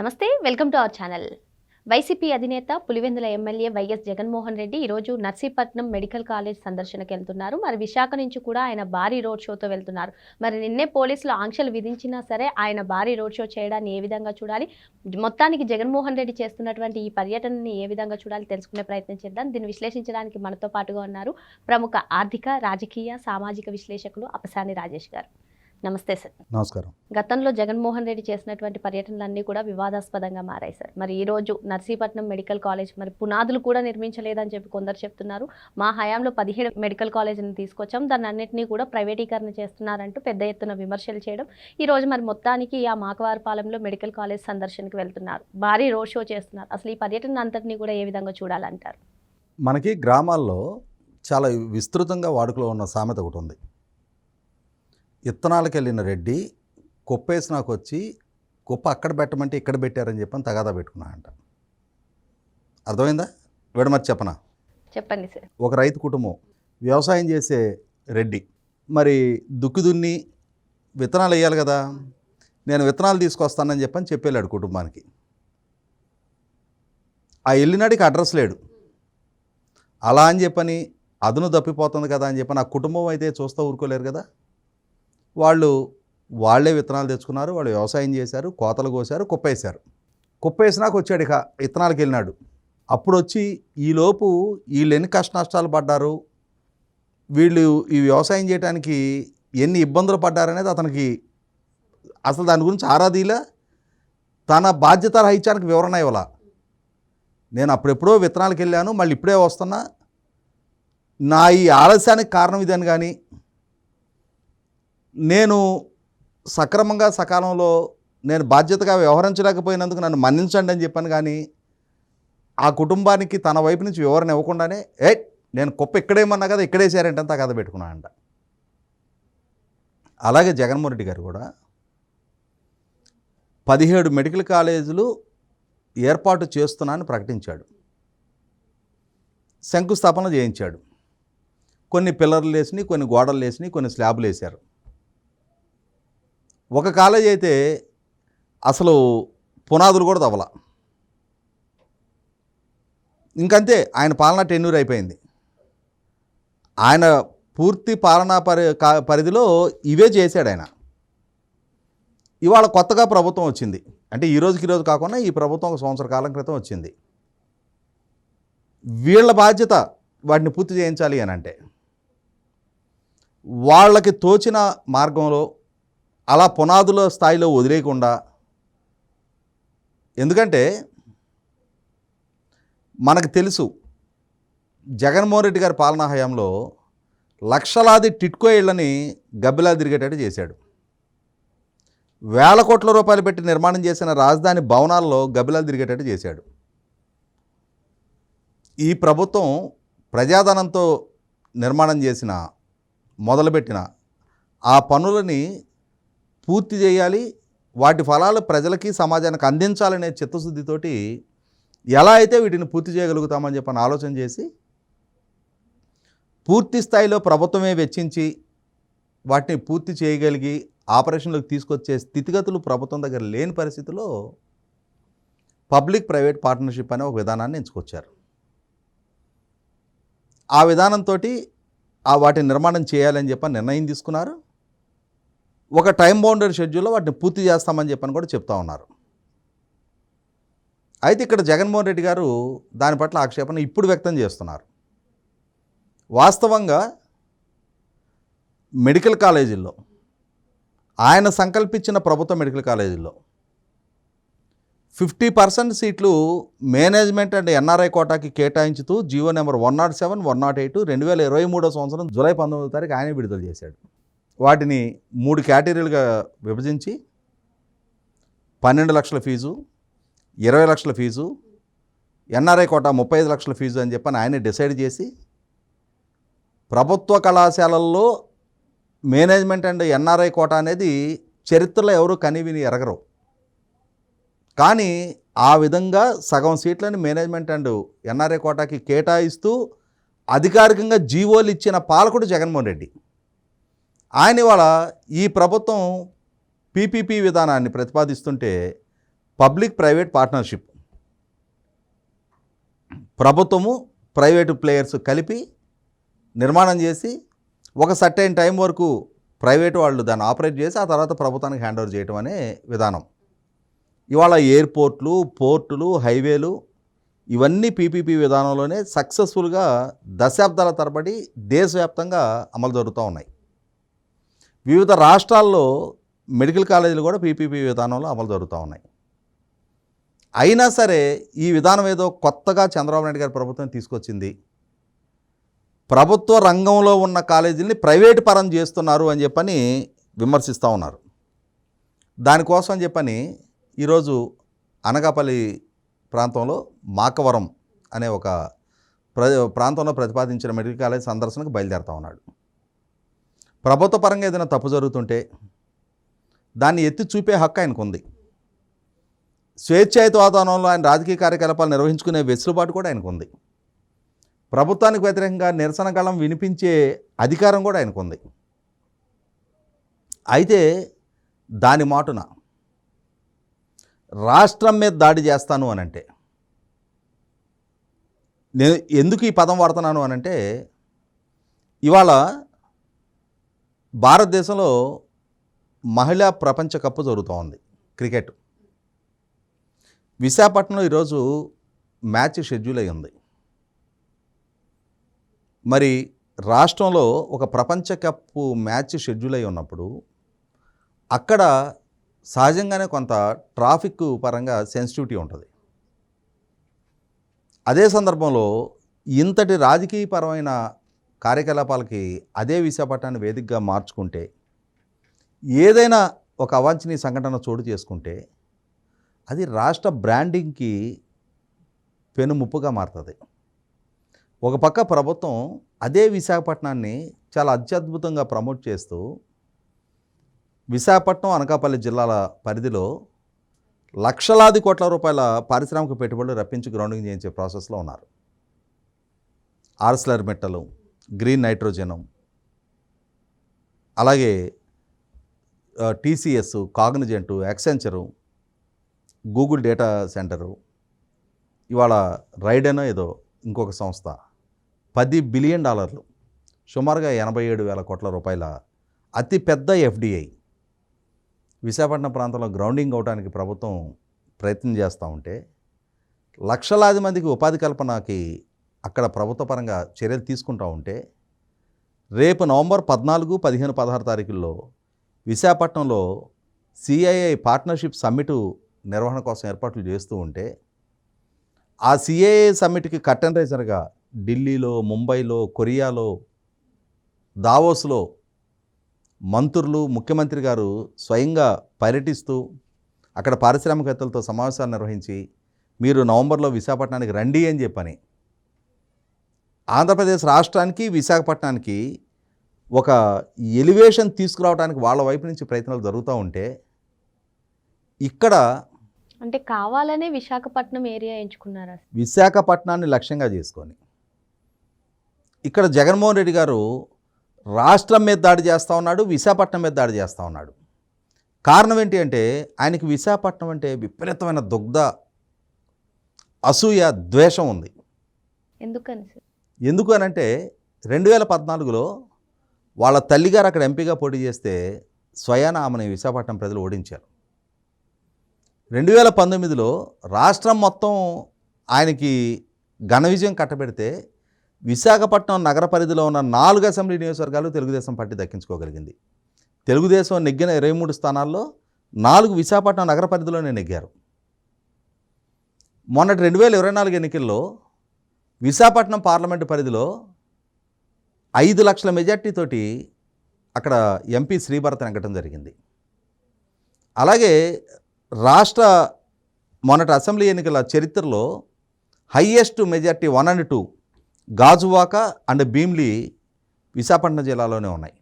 నమస్తే welcome to our channel. YCP అధినేత Pulivendula MLA YS Jaganmohan Reddy ఈరోజు నర్సీపట్నం మెడికల్ కాలేజ్ సందర్శనకు వెళ్తున్నారు. మరి విశాఖ నుంచి కూడా ఆయన భారీ రోడ్ షోతో వెళ్తున్నారు. మరి నిన్నే పోలీసులు ఆంక్షలు విధించినా సరే ఆయన భారీ రోడ్ షో చేయడాన్ని ఏ విధంగా చూడాలి? మొత్తానికి జగన్మోహన్ రెడ్డి చేస్తున్నటువంటి ఈ పర్యటనని ఏ విధంగా చూడాలి తెలుసుకునే ప్రయత్నం చేద్దాం. దీన్ని విశ్లేషించడానికి మనతో పాటుగా ఉన్నారు ప్రముఖ ఆర్థిక రాజకీయ సామాజిక విశ్లేషకులు అపసాని రాజేష్ గారు. నమస్తే సార్. నమస్కారం. గతంలో జగన్మోహన్ రెడ్డి చేసినటువంటి పర్యటనలన్నీ కూడా వివాదాస్పదంగా మారాయి సార్. మరి ఈ రోజు నర్సీపట్నం మెడికల్ కాలేజ్ మరి పునాదులు కూడా నిర్మించలేదని చెప్పి కొందరు చెప్తున్నారు. మా హయాంలో పదిహేడు మెడికల్ కాలేజీని తీసుకొచ్చాం. దాన్ని అన్నింటినీ కూడా ప్రైవేటీకరణ చేస్తున్నారంటూ పెద్ద ఎత్తున విమర్శలు చేయడం. ఈ రోజు మరి మొత్తానికి ఆ మాకవారిపాలెంలో మెడికల్ కాలేజ్ సందర్శనకు వెళ్తున్నారు. భారీ రోడ్ షో చేస్తున్నారు. అసలు ఈ పర్యటన అంతటినీ కూడా ఏ విధంగా చూడాలంటారు? మనకి గ్రామాల్లో చాలా విస్తృతంగా వాడుకలో ఉన్న సామెత ఒకటి ఉంది. ఇత్తనాలకు వెళ్ళిన రెడ్డి కుప్పేసి నాకు వచ్చి కుప్ప అక్కడ పెట్టమంటే ఇక్కడ పెట్టారని చెప్పని తగాదా పెట్టుకున్నా అంట అర్థమైందా? విడమర్చి చెప్పనా? చెప్పండి సార్. ఒక రైతు కుటుంబం. వ్యవసాయం చేసే రెడ్డి. మరి దుక్కి దున్ని విత్తనాలు వేయాలి కదా. నేను విత్తనాలు తీసుకొస్తానని చెప్పని చెప్పేళ్ళాడు కుటుంబానికి. ఆ వెళ్ళినాడికి అడ్రస్ లేడు. అలా అని చెప్పని అదును తప్పిపోతుంది కదా అని చెప్పని ఆ కుటుంబం అయితే చూస్తూ ఊరుకోలేరు కదా. వాళ్ళు వాళ్ళే విత్తనాలు తెచ్చుకున్నారు వాళ్ళు వ్యవసాయం చేశారు కోతలు కోసారు కుప్పేశారు. కుప్పేసినాక వచ్చాడు ఇక విత్తనాలకు వెళ్ళినాడు. అప్పుడు వచ్చి ఈలోపు వీళ్ళు ఎన్ని కష్ట నష్టాలు పడ్డారు వీళ్ళు ఈ వ్యవసాయం చేయడానికి ఎన్ని ఇబ్బందులు పడ్డారనేది అతనికి అసలు దాని గురించి ఆరాధీలా తన బాధ్యత రహించడానికి వివరణ ఇవ్వాల. నేను అప్పుడెప్పుడో విత్తనాలకు వెళ్ళాను మళ్ళీ ఇప్పుడే వస్తున్నా. నా ఈ ఆలస్యానికి కారణం ఇదని కానీ నేను సక్రమంగా సకాలంలో నేను బాధ్యతగా వ్యవహరించలేకపోయినందుకు నన్ను మన్నించండి అని చెప్పాను కానీ ఆ కుటుంబానికి తన వైపు నుంచి వివరణ ఇవ్వకుండానే ఏ నేను కుప్ప ఇక్కడేమన్నా కదా ఇక్కడేసారంటే అంత కథ పెట్టుకున్నానంట అలాగే జగన్మోహన్ రెడ్డి గారు కూడా పదిహేడు మెడికల్ కాలేజీలు ఏర్పాటు చేస్తున్నానని ప్రకటించాడు. శంకుస్థాపన చేయించాడు. కొన్ని పిల్లర్లు వేసినాయి కొన్ని గోడలు వేసినాయి కొన్ని స్లాబ్లు వేశారు. ఒక కాలేజ్ అయితే అసలు పునాదులు కూడా తవ్వల. ఇంకంతే ఆయన పాలన టెన్యూర్ అయిపోయింది. ఆయన పూర్తి పాలనా పరి కా- పరిధిలో ఇవే చేశాడు ఆయన. ఇవాళ కొత్తగా ప్రభుత్వం వచ్చింది. అంటే ఈ రోజుకి ఈరోజు రోజు కాకుండా ఈ ప్రభుత్వం ఒక సంవత్సర కాలం క్రితం వచ్చింది. వీళ్ళ బాధ్యత వాటిని పూర్తి చేయించాలి అని అంటే వాళ్ళకి తోచిన మార్గంలో అలా పునాదుల స్థాయిలో వదిలేయకుండా ఎందుకంటే మనకు తెలుసు జగన్మోహన్ రెడ్డి గారి పాలనా హయాంలో లక్షలాది టిట్కో ఇళ్ళని గబ్బిలా తిరిగేటట్టు చేశాడు. వేల కోట్ల రూపాయలు పెట్టి నిర్మాణం చేసిన రాజధాని భవనాల్లో గబ్బిలాలు తిరిగేటట్టు చేశాడు. ఈ ప్రభుత్వం ప్రజాధనంతో నిర్మాణం చేసిన మొదలుపెట్టిన ఆ పనులని పూర్తి చేయాలి వాటి ఫలాలు ప్రజలకి సమాజానికి అందించాలనే చిత్తశుద్ధితోటి ఎలా అయితే వీటిని పూర్తి చేయగలుగుతామని చెప్పని ఆలోచన చేసి పూర్తి స్థాయిలో ప్రభుత్వమే వెచ్చించి వాటిని పూర్తి చేయగలిగి ఆపరేషన్లకు తీసుకొచ్చే స్థితిగతులు ప్రభుత్వం దగ్గర లేని పరిస్థితిలో పబ్లిక్ ప్రైవేట్ పార్ట్నర్షిప్ అనే ఒక విధానాన్ని ఎంచుకొచ్చారు. ఆ విధానంతో ఆ వాటి నిర్మాణం చేయాలని చెప్పని నిర్ణయం తీసుకున్నారు. ఒక టైం బౌండెడ్ షెడ్యూల్లో వాటిని పూర్తి చేస్తామని చెప్పని కూడా చెప్తా ఉన్నారు. అయితే ఇక్కడ జగన్మోహన్ రెడ్డి గారు దాని పట్ల ఆక్షేపణ ఇప్పుడు వ్యక్తం చేస్తున్నారు. వాస్తవంగా మెడికల్ కాలేజీల్లో ఆయన సంకల్పించిన ప్రభుత్వ మెడికల్ కాలేజీల్లో ఫిఫ్టీ పర్సెంట్ సీట్లు మేనేజ్మెంట్ అండ్ ఎన్ఆర్ఐ కోటాకి కేటాయించుతూ GO number one nought seven one nought eight రెండు వేల ఇరవై మూడో సంవత్సరం జూలై పంతొమ్మిదో తారీఖు ఆయనే విడుదల చేశాడు. వాటిని మూడు కేటగిరీలుగా విభజించి పన్నెండు లక్షల ఫీజు ఇరవై లక్షల ఫీజు ఎన్ఆర్ఐ కోట ముప్పై ఐదు లక్షల ఫీజు అని చెప్పని ఆయనే డిసైడ్ చేసి ప్రభుత్వ కళాశాలల్లో మేనేజ్మెంట్ అండ్ ఎన్ఆర్ఐ కోట అనేది చరిత్రలో ఎవరు కనివిని ఎరగరు. కానీ ఆ విధంగా సగం సీట్లను మేనేజ్మెంట్ అండ్ ఎన్ఆర్ఐ కోటాకి కేటాయిస్తూ అధికారికంగా జీవోలు ఇచ్చిన పాలకుడు జగన్మోహన్ రెడ్డి. ఆయన ఇవాళ ఈ ప్రభుత్వం పీపీపీ విధానాన్ని ప్రతిపాదిస్తుంటే పబ్లిక్ ప్రైవేట్ పార్ట్నర్షిప్. ప్రభుత్వము ప్రైవేటు ప్లేయర్స్ కలిపి నిర్మాణం చేసి ఒక సర్టైన్ టైం వరకు ప్రైవేట్ వాళ్ళు దాన్ని ఆపరేట్ చేసి ఆ తర్వాత ప్రభుత్వానికి హ్యాండ్ ఓవర్ చేయడం అనే విధానం. ఇవాళ ఎయిర్పోర్ట్లు పోర్టులు హైవేలు ఇవన్నీ పీపీపీ విధానంలోనే సక్సెస్ఫుల్గా దశాబ్దాల తరబడి దేశవ్యాప్తంగా అమలు జరుగుతూ ఉన్నాయి. వివిధ రాష్ట్రాల్లో మెడికల్ కాలేజీలు కూడా పీపీపీ విధానంలో అమలు జరుగుతూ ఉన్నాయి. అయినా సరే ఈ విధానం ఏదో కొత్తగా చంద్రబాబు నాయుడు గారి ప్రభుత్వం తీసుకొచ్చింది. ప్రభుత్వ రంగంలో ఉన్న కాలేజీల్ని ప్రైవేటు పరం చేస్తున్నారు అని చెప్పని విమర్శిస్తూ ఉన్నారు. దానికోసం అని చెప్పని ఈరోజు అనకాపల్లి ప్రాంతంలో మాకవరం అనే ఒక ప్ర ప్రాంతంలో ప్రతిపాదించిన మెడికల్ కాలేజ్ సందర్శనకు బయలుదేరుతా ఉన్నాడు. ప్రభుత్వ పరంగా ఏదైనా తప్పు జరుగుతుంటే దాన్ని ఎత్తి చూపే హక్కు ఆయనకు ఉంది స్వేచ్ఛాయుత వాతావరణంలో ఆయన రాజకీయ కార్యకలాపాలు నిర్వహించుకునే వెసులుబాటు కూడా ఆయనకు ఉంది ప్రభుత్వానికి వ్యతిరేకంగా నిరసన గళం వినిపించే అధికారం కూడా ఆయనకు ఉంది అయితే దాని మాటున రాష్ట్రం మీద దాడి చేస్తాను అనంటే నేను ఎందుకు ఈ పదం వాడుతున్నాను అనంటే ఇవాళ భారతదేశంలో మహిళా ప్రపంచ కప్ జరుగుతూ ఉంది క్రికెట్. విశాఖపట్నంలో ఈరోజు మ్యాచ్ షెడ్యూల్ అయి ఉంది. మరి రాష్ట్రంలో ఒక ప్రపంచ కప్ మ్యాచ్ షెడ్యూల్ అయి ఉన్నప్పుడు అక్కడ సహజంగానే కొంత ట్రాఫిక్ పరంగా సెన్సిటివిటీ ఉంటుంది. అదే సందర్భంలో ఇంతటి రాజకీయపరమైన కార్యకలాపాలకి అదే విశాఖపట్నాన్ని వేదికగా మార్చుకుంటే ఏదైనా ఒక అవాంఛనీయ సంఘటన చోటు చేసుకుంటే అది రాష్ట్ర బ్రాండింగ్కి పెనుముప్పుగా మారుతుంది. ఒక పక్క ప్రభుత్వం అదే విశాఖపట్నాన్ని చాలా అత్యద్భుతంగా ప్రమోట్ చేస్తూ విశాఖపట్నం అనకాపల్లి జిల్లాల పరిధిలో లక్షలాది కోట్ల రూపాయల పారిశ్రామిక పెట్టుబడులు రప్పించి గ్రౌండింగ్ చేయించే ప్రాసెస్లో ఉన్నారు. ఆర్స్లర్ మెట్టలు గ్రీన్ నైట్రోజను అలాగే TCS Cognizant Accenture Google data centre ఇవాళ రైడెనో ఏదో ఇంకొక సంస్థ. పది బిలియన్ డాలర్లు సుమారుగా ఎనభై ఏడు వేల కోట్ల రూపాయల అతిపెద్ద ఎఫ్డిఐ. విశాఖపట్నం ప్రాంతంలో గ్రౌండింగ్ అవడానికి ప్రభుత్వం ప్రయత్నం చేస్తూ ఉంటే లక్షలాది మందికి ఉపాధి కల్పనకి అక్కడ ప్రభుత్వ పరంగా చర్యలు తీసుకుంటూ ఉంటే రేపు నవంబర్ పద్నాలుగు పదిహేను పదహారు తారీఖుల్లో విశాఖపట్నంలో సిఐఐ పార్ట్నర్షిప్ సమ్మిటు నిర్వహణ కోసం ఏర్పాట్లు చేస్తూ ఉంటే ఆ సిఐఏ సమ్మిట్కి కట్టన్ రైజర్గా ఢిల్లీలో ముంబైలో కొరియాలో దావోస్లో మంత్రులు ముఖ్యమంత్రి గారు స్వయంగా పర్యటిస్తూ అక్కడ పారిశ్రామికవేత్తలతో సమావేశాలు నిర్వహించి మీరు నవంబర్లో విశాఖపట్నానికి రండి అని చెప్పని ఆంధ్రప్రదేశ్ రాష్ట్రానికి విశాఖపట్నానికి ఒక ఎలివేషన్ తీసుకురావడానికి వాళ్ళ వైపు నుంచి ప్రయత్నాలు జరుగుతూ ఉంటే ఇక్కడ అంటే కావాలనే విశాఖపట్నం ఏరియా ఎంచుకున్నారా? విశాఖపట్నాన్ని లక్ష్యంగా చేసుకొని ఇక్కడ జగన్మోహన్ రెడ్డి గారు రాష్ట్రం మీద దాడి చేస్తూ ఉన్నాడు విశాఖపట్నం మీద దాడి చేస్తూ ఉన్నాడు. కారణం ఏంటి అంటే ఆయనకి విశాఖపట్నం అంటే విపరీతమైన దుగ్ధ అసూయ ద్వేషం ఉంది. ఎందుకని సార్? ఎందుకు అనంటే రెండు వేల పద్నాలుగులో వాళ్ళ తల్లిగారు అక్కడ ఎంపీగా పోటీ చేస్తే స్వయాన ఆమెను విశాఖపట్నం ప్రజలు ఓడించారు. రెండు వేల పంతొమ్మిదిలో రాష్ట్రం మొత్తం ఆయనకి ఘన విజయం కట్టబెడితే విశాఖపట్నం నగర పరిధిలో ఉన్న నాలుగు అసెంబ్లీ నియోజకవర్గాలు తెలుగుదేశం పార్టీ దక్కించుకోగలిగింది. తెలుగుదేశం నెగ్గిన ఇరవై మూడు స్థానాల్లో నాలుగు విశాఖపట్నం నగర పరిధిలోనే నెగ్గారు. మొన్నటి రెండు వేల ఇరవై నాలుగు ఎన్నికల్లో విశాఖపట్నం పార్లమెంటు పరిధిలో ఐదు లక్షల మెజార్టీతోటి అక్కడ ఎంపీ శ్రీభరత్ నెగ్గటం జరిగింది. అలాగే రాష్ట్ర మొన్నటి అసెంబ్లీ ఎన్నికల చరిత్రలో highest majority one and two Gajuwaka and Bheemili Visakhapatnam జిల్లాలోనే ఉన్నాయి.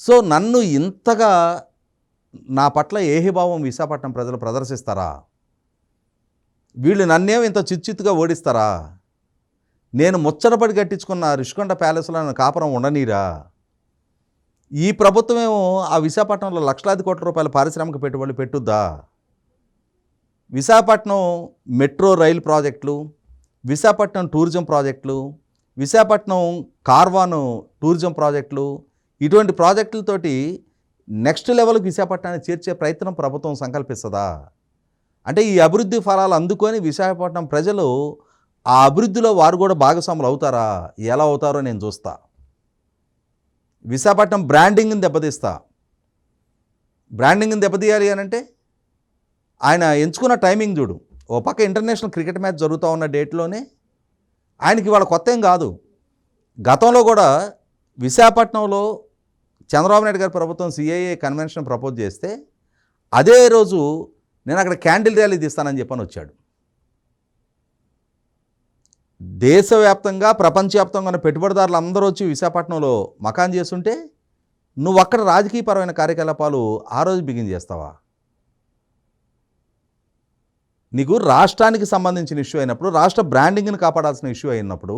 సో నన్ను ఇంతగా నా పట్ల ఏహిభావం విశాఖపట్నం ప్రజలు ప్రదర్శిస్తారా? వీళ్ళు నన్నేం ఇంత చిచ్చిత్తుగా ఓడిస్తారా? నేను ముచ్చటపడి కట్టించుకున్న రిషికొండ ప్యాలెస్లో కాపురం ఉండనీరా? ఈ ప్రభుత్వమేమో ఆ విశాఖపట్నంలో లక్షలాది కోట్ల రూపాయల పారిశ్రామిక పెట్టుబడులు పెట్టుద్దా? విశాఖపట్నం మెట్రో రైలు ప్రాజెక్టులు విశాఖపట్నం టూరిజం ప్రాజెక్టులు విశాఖపట్నం కార్వాను టూరిజం ప్రాజెక్టులు ఇటువంటి ప్రాజెక్టులతోటి నెక్స్ట్ లెవెల్కి విశాఖపట్నాన్ని చేర్చే ప్రయత్నం ప్రభుత్వం సంకల్పిస్తుందా? అంటే ఈ అభివృద్ధి ఫలాలు అందుకొని విశాఖపట్నం ప్రజలు ఆ అభివృద్ధిలో వారు కూడా భాగస్వాములు అవుతారా? ఎలా అవుతారో నేను చూస్తా. విశాఖపట్నం బ్రాండింగ్ని దెబ్బతీస్తా. బ్రాండింగ్ని దెబ్బతీయాలి అని అంటే ఆయన ఎంచుకున్న టైమింగ్ చూడు. ఓ పక్క ఇంటర్నేషనల్ క్రికెట్ మ్యాచ్ జరుగుతూ ఉన్న డేట్లోనే ఆయనకి ఇవాళ కొత్త ఏం కాదు. గతంలో కూడా విశాఖపట్నంలో చంద్రబాబు నాయుడు గారి ప్రభుత్వం సిఐఏ కన్వెన్షన్ ప్రపోజ్ చేస్తే అదే రోజు నేను అక్కడ క్యాండిల్ ర్యాలీ తీస్తానని చెప్పని వచ్చాడు. దేశవ్యాప్తంగా ప్రపంచవ్యాప్తంగా ఉన్న పెట్టుబడిదారులు అందరూ వచ్చి విశాఖపట్నంలో మకాన్ చేస్తుంటే నువ్వు అక్కడ రాజకీయపరమైన కార్యకలాపాలు ఆ రోజు బిగిన్ చేస్తావా? నీకు రాష్ట్రానికి సంబంధించిన ఇష్యూ అయినప్పుడు రాష్ట్ర బ్రాండింగ్ని కాపాడాల్సిన ఇష్యూ అయినప్పుడు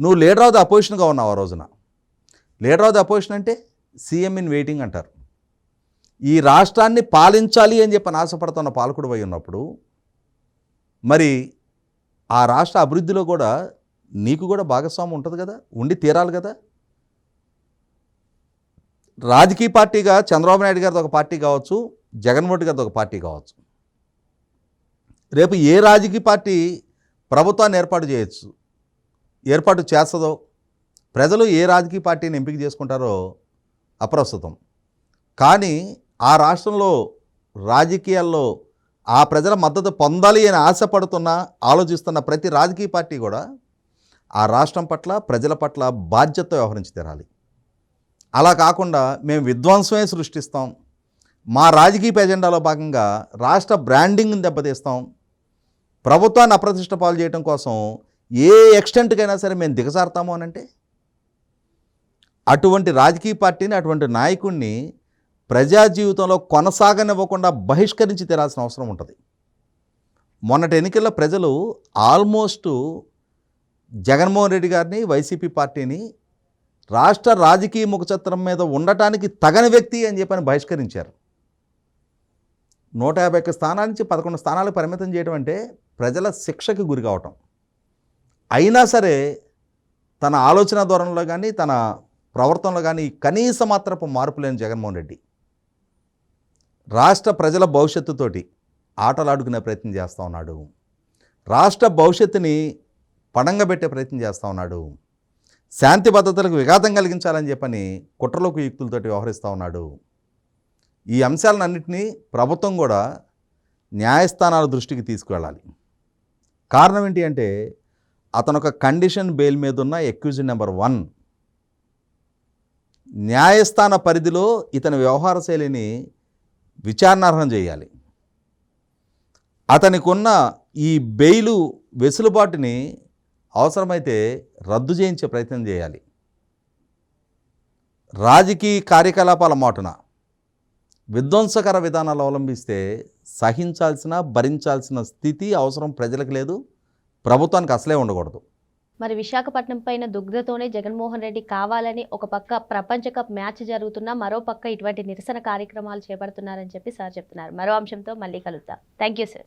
నువ్వు లీడర్ ఆఫ్ ద అపోజిషన్గా ఉన్నావు ఆ రోజున. లీడర్ ఆఫ్ ద అపోజిషన్ అంటే సీఎం ఇన్ వెయిటింగ్ అంటారు. ఈ రాష్ట్రాన్ని పాలించాలి అని చెప్పని ఆశపడుతున్న పాలకుడు అయి ఉన్నప్పుడు మరి ఆ రాష్ట్ర అభివృద్ధిలో కూడా నీకు కూడా భాగస్వామ్యం ఉంటుంది కదా? ఉండి తీరాలి కదా? రాజకీయ పార్టీగా చంద్రబాబు నాయుడు గారిది ఒక పార్టీ కావచ్చు జగన్మోహన్ గారిది ఒక పార్టీ కావచ్చు. రేపు ఏ రాజకీయ పార్టీ ప్రభుత్వాన్ని ఏర్పాటు చేయొచ్చు ఏర్పాటు చేస్తుందో ప్రజలు ఏ రాజకీయ పార్టీని ఎంపిక చేసుకుంటారో అప్రస్తుతం. కానీ ఆ రాష్ట్రంలో రాజకీయాల్లో ఆ ప్రజల మద్దతు పొందాలి అని ఆశపడుతున్న ఆలోచిస్తున్న ప్రతి రాజకీయ పార్టీ కూడా ఆ రాష్ట్రం పట్ల ప్రజల పట్ల బాధ్యత వ్యవహరించి తీరాలి. అలా కాకుండా మేము విధ్వంసమే సృష్టిస్తాం. మా రాజకీయ ఎజెండాలో భాగంగా రాష్ట్ర బ్రాండింగ్ని దెబ్బతీస్తాం. ప్రభుత్వాన్ని అప్రతిష్ట పాలు చేయడం కోసం ఏ ఎక్స్టెంట్కైనా సరే మేము దిగజారుతాము అనంటే అటువంటి రాజకీయ పార్టీని అటువంటి నాయకుడిని ప్రజా జీవితంలో కొనసాగనివ్వకుండా బహిష్కరించి తీరాల్సిన అవసరం ఉంటుంది. మొన్నటి ఎన్నికల్లో ప్రజలు ఆల్మోస్ట్ జగన్మోహన్ రెడ్డి గారిని వైసీపీ పార్టీని రాష్ట్ర రాజకీయ ముఖచత్రం మీద ఉండటానికి తగని వ్యక్తి అని చెప్పని బహిష్కరించారు. నూట యాభై ఒక్క స్థానాల నుంచి పదకొండు స్థానాలకు పరిమితం చేయడం అంటే ప్రజల శిక్షకి గురి కావటం. అయినా సరే తన ఆలోచన ధోరణిలో కానీ తన ప్రవర్తనలో కానీ కనీస మాత్రపు మార్పు లేని జగన్మోహన్ రెడ్డి. రాష్ట్ర ప్రజల భవిష్యత్తుతోటి ఆటలాడుకునే ప్రయత్నం చేస్తూ ఉన్నాడు. రాష్ట్ర భవిష్యత్తుని పడంగబెట్టే ప్రయత్నం చేస్తూ ఉన్నాడు. శాంతి భద్రతలకు విఘాతం కలిగించాలని చెప్పని కుట్రలోకి యుక్తులతోటి వ్యవహరిస్తూ ఉన్నాడు. ఈ అంశాలన్నింటినీ ప్రభుత్వం కూడా న్యాయస్థానాల దృష్టికి తీసుకువెళ్ళాలి. కారణం ఏంటి అంటే అతను ఒక కండిషన్ బెయిల్ మీద ఉన్న ఎక్యూజ్ నెంబర్ వన్. న్యాయస్థాన పరిధిలో ఇతని వ్యవహార శైలిని విచారణార్హం చేయాలి. అతనికున్న ఈ బెయిలు వెసులుబాటుని అవసరమైతే రద్దు చేయించే ప్రయత్నం చేయాలి. రాజకీయ కార్యకలాపాల మాటున విధ్వంసకర విధానాలు అవలంబిస్తే సహించాల్సిన భరించాల్సిన స్థితి అవసరం ప్రజలకు లేదు. ప్రభుత్వానికి అసలే ఉండకూడదు. మరి విశాఖపట్నం పైన దుగ్ధతోనే జగన్మోహన్ రెడ్డి కావాలని ఒక పక్క ప్రపంచ కప్ మ్యాచ్ జరుగుతున్నా మరో పక్క ఇటువంటి నిరసన కార్యక్రమాలు చేపడుతున్నారని చెప్పి సార్ చెప్తున్నారు. మరో అంశంతో మళ్ళీ కలుద్దాం. Thank you sir